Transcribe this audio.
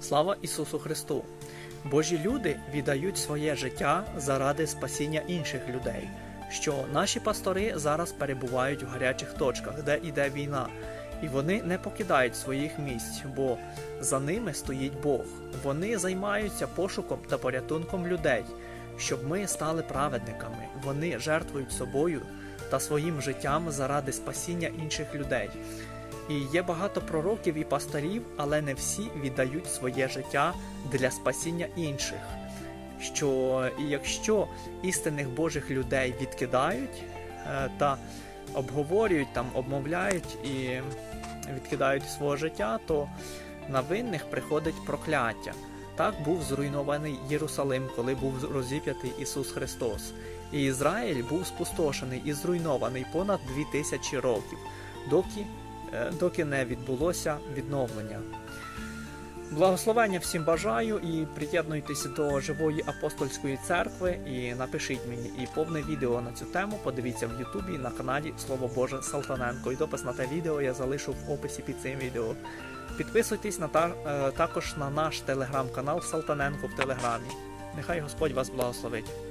Слава Ісусу Христу! Божі люди віддають своє життя заради спасіння інших людей, що наші пастори зараз перебувають в гарячих точках, де йде війна, і вони не покидають своїх місць, бо за ними стоїть Бог. Вони займаються пошуком та порятунком людей, щоб ми стали праведниками. Вони жертвують собою та своїм життям заради спасіння інших людей. І є багато пророків і пасторів, але не всі віддають своє життя для спасіння інших. Що якщо істинних Божих людей відкидають е, та обговорюють, там, обмовляють і відкидають свого життя, то на винних приходить прокляття. Так був зруйнований Єрусалим, коли був розіп'ятий Ісус Христос. І Ізраїль був спустошений і зруйнований понад 2000 років, доки доки не відбулося відновлення. Благословення всім бажаю і приєднуйтесь до живої апостольської церкви і напишіть мені і повне відео на цю тему. Подивіться в Ютубі на каналі Слово Боже Салтаненко. І допис на те відео я залишу в описі під цим відео. Підписуйтесь на та, е, також на наш телеграм-канал Салтаненко в Телеграмі. Нехай Господь вас благословить.